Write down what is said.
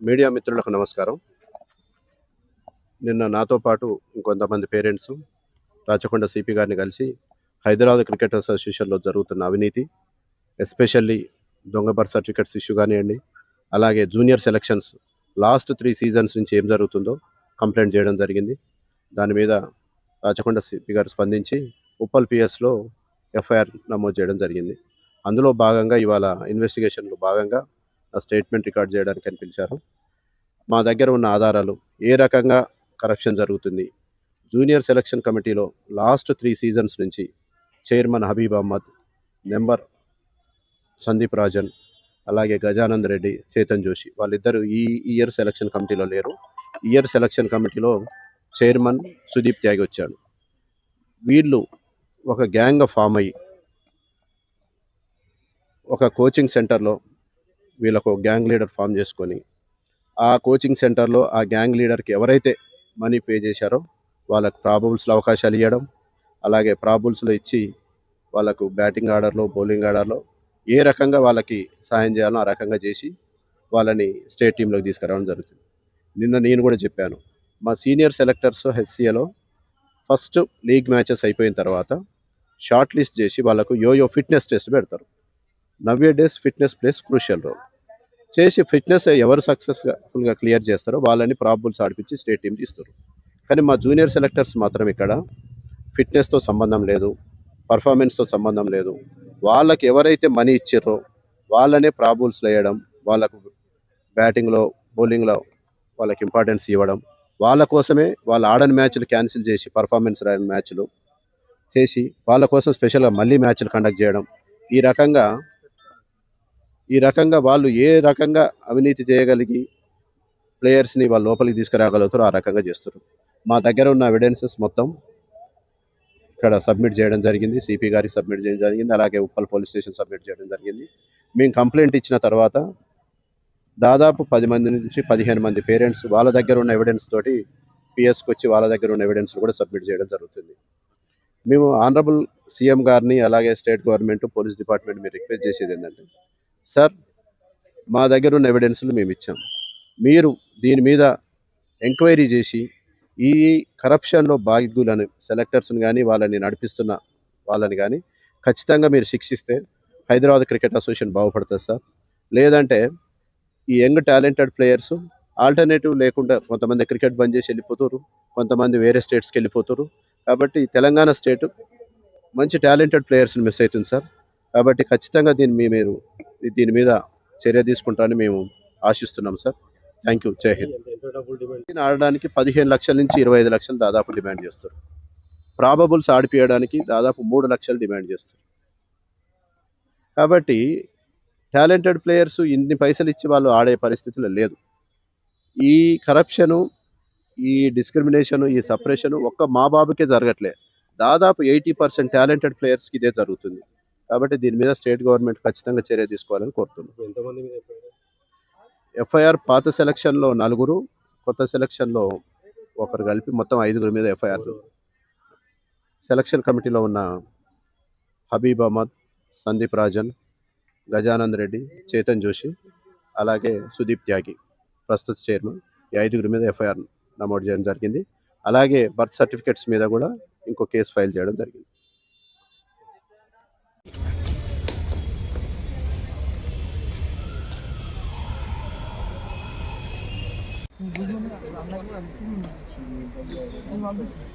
Media మిత్రులకు నమస్కారం. నిన్న నాతో పాటు ఇంకొంతమంది పేరెంట్స్ రాచకొండ సిపి గారిని కలిసి హైదరాబాద్ క్రికెట్ అసోసియేషన్లో జరుగుతున్న అవినీతి ఎస్పెషల్లీ దొంగ బర్త్ సర్టిఫికెట్స్ ఇష్యూ కానివ్వండి అలాగే junior selections last three seasons నుంచి ఏం జరుగుతుందో కంప్లైంట్ చేయడం జరిగింది. దాని మీద రాచకొండ సిపి గారు స్పందించి ఉప్పల్ పిఎస్లో ఎఫ్ఐఆర్ నమోదు చేయడం జరిగింది. అందులో భాగంగా ఇవాళ ఇన్వెస్టిగేషన్లో భాగంగా స్టేట్మెంట్ రికార్డ్ చేయడానికి అని పిలిచారు. మా దగ్గర ఉన్న ఆధారాలు ఏ రకంగా కరప్షన్ జరుగుతుంది? జూనియర్ సెలక్షన్ కమిటీలో లాస్ట్ త్రీ సీజన్స్ నుంచి చైర్మన్ హబీబ్ అహ్మద్ నెంబర్ సందీప్ రాజన్ అలాగే గజానంద్ రెడ్డి చేతన్ జోషి వాళ్ళిద్దరు ఈ ఇయర్ సెలక్షన్ కమిటీలో లేరు. ఇయర్ సెలక్షన్ కమిటీలో చైర్మన్ సుదీప్ త్యాగి వచ్చాడు. వీళ్ళు ఒక గ్యాంగ్ ఫామ్ అయ్యి ఒక కోచింగ్ సెంటర్లో వీళ్ళకు గ్యాంగ్ లీడర్ ఫామ్ చేసుకొని ఆ కోచింగ్ సెంటర్లో ఆ గ్యాంగ్ లీడర్కి ఎవరైతే మనీ పే చేశారో వాళ్ళకు ప్రాబుల్స్లో అవకాశాలు ఇవ్వడం అలాగే ప్రాబుల్స్లో ఇచ్చి వాళ్ళకు బ్యాటింగ్ ఆర్డర్లో బౌలింగ్ ఆర్డర్లో ఏ రకంగా వాళ్ళకి సాయం చేయాలో ఆ రకంగా చేసి వాళ్ళని స్టేట్ టీంలోకి తీసుకురావడం జరుగుతుంది. నిన్న నేను కూడా చెప్పాను మా సీనియర్ సెలెక్టర్స్ హెచ్సిఏలో ఫస్ట్ లీగ్ మ్యాచెస్ అయిపోయిన తర్వాత షార్ట్ లిస్ట్ చేసి వాళ్ళకు యోయో ఫిట్నెస్ టెస్ట్ పెడతారు. నవ్య days fitness place crucial role. చేసి ఫిట్నెస్ ఎవరు సక్సెస్గా ఫుల్గా క్లియర్ చేస్తారో వాళ్ళని ప్రాబుల్స్ ఆడిపించి స్టేట్ టీం తీస్తారు కానీ మా జూనియర్ సెలెక్టర్స్ మాత్రం ఇక్కడ ఫిట్నెస్తో సంబంధం లేదు పర్ఫార్మెన్స్తో సంబంధం లేదు. వాళ్ళకి ఎవరైతే మనీ ఇచ్చారో వాళ్ళనే ప్రాబుల్స్ వేయడం వాళ్ళకు బ్యాటింగ్లో బౌలింగ్లో వాళ్ళకి ఇంపార్టెన్స్ ఇవ్వడం వాళ్ళ కోసమే వాళ్ళు ఆడని మ్యాచ్లు క్యాన్సిల్ చేసి పర్ఫార్మెన్స్ రాని మ్యాచ్లు చేసి వాళ్ళ కోసం స్పెషల్గా మళ్ళీ మ్యాచ్లు కండక్ట్ చేయడం ఈ రకంగా ఈ రకంగా వాళ్ళు ఏ రకంగా అవినీతి చేయగలిగి ప్లేయర్స్ని వాళ్ళ లోపలికి తీసుకురాగలుగుతారో ఆ రకంగా చేస్తారు మా దగ్గర ఉన్న ఎవిడెన్సెస్ మొత్తం ఇక్కడ సబ్మిట్ చేయడం జరిగింది. సిపి గారికి సబ్మిట్ చేయడం జరిగింది. అలాగే ఉప్పల్ పోలీస్ స్టేషన్ సబ్మిట్ చేయడం జరిగింది. మేము కంప్లైంట్ ఇచ్చిన తర్వాత దాదాపు పది మంది నుంచి పదిహేను మంది పేరెంట్స్ వాళ్ళ దగ్గర ఉన్న ఎవిడెన్స్ తోటి పిఎస్కి వచ్చి వాళ్ళ దగ్గర ఉన్న ఎవిడెన్స్ కూడా సబ్మిట్ చేయడం జరుగుతుంది. మేము ఆనరబుల్ సీఎం గారిని అలాగే స్టేట్ గవర్నమెంట్ పోలీస్ డిపార్ట్మెంట్ మీరు రిక్వెస్ట్ చేసేది ఏంటంటే సార్ మా దగ్గర ఉన్న ఎవిడెన్స్లు మేము ఇచ్చాం. మీరు దీని మీద ఎంక్వైరీ చేసి ఈ కరప్షన్లో బాధ్యులను సెలెక్టర్స్ని కానీ వాళ్ళని నడిపిస్తున్న వాళ్ళని కానీ ఖచ్చితంగా మీరు శిక్షిస్తే హైదరాబాద్ క్రికెట్ అసోసియేషన్ బాగుపడుతుంది సార్. లేదంటే ఈ యంగ్ టాలెంటెడ్ ప్లేయర్స్ ఆల్టర్నేటివ్ లేకుండా కొంతమంది క్రికెట్ బంద్ చేసి వెళ్ళిపోతారు కొంతమంది వేరే స్టేట్స్కి వెళ్ళిపోతారు. కాబట్టి తెలంగాణ స్టేట్ మంచి టాలెంటెడ్ ప్లేయర్స్ని మిస్ అవుతుంది సార్. కాబట్టి ఖచ్చితంగా దీన్ని మీ మీరు దీని మీద చర్య తీసుకుంటారని మేము ఆశిస్తున్నాం సార్. థ్యాంక్ యూ జై హింద్ ఆడడానికి పదిహేను లక్షల నుంచి ఇరవై ఐదు లక్షలు దాదాపు డిమాండ్ చేస్తారు. ప్రాబబుల్స్ ఆడిపియడానికి దాదాపు మూడు లక్షలు డిమాండ్ చేస్తారు. కాబట్టి టాలెంటెడ్ ప్లేయర్స్ ఇన్ని పైసలు ఇచ్చి వాళ్ళు ఆడే పరిస్థితిలో లేదు. ఈ కరప్షను ఈ డిస్క్రిమినేషను ఈ సపరేషను ఒక్క మా బాబుకే జరగట్లే. దాదాపు ఎయిటీ పర్సెంట్ టాలెంటెడ్ ప్లేయర్స్కి ఇదే జరుగుతుంది. కాబట్టి దీని మీద స్టేట్ గవర్నమెంట్ ఖచ్చితంగా చర్య తీసుకోవాలని కోరుతున్నాం. ఎంతమంది మీద ఎఫ్ఐఆర్? ఎఫ్ఐఆర్ పాత సెలక్షన్లో నలుగురు కొత్త సెలక్షన్లో ఒకరు కలిపి మొత్తం ఐదుగురు మీద ఎఫ్ఐఆర్. సెలక్షన్ కమిటీలో ఉన్న హబీబ్ అహ్మద్ సందీప్ రాజన్ గజానంద్ రెడ్డి చేతన్ జోషి అలాగే సుదీప్ త్యాగి ప్రస్తుత చైర్మన్. ఈ ఐదుగురి మీద ఎఫ్ఐఆర్ నమోదు చేయడం జరిగింది. అలాగే బర్త్ సర్టిఫికెట్స్ మీద కూడా ఇంకో కేసు ఫైల్ చేయడం జరిగింది. పంపిస్తాను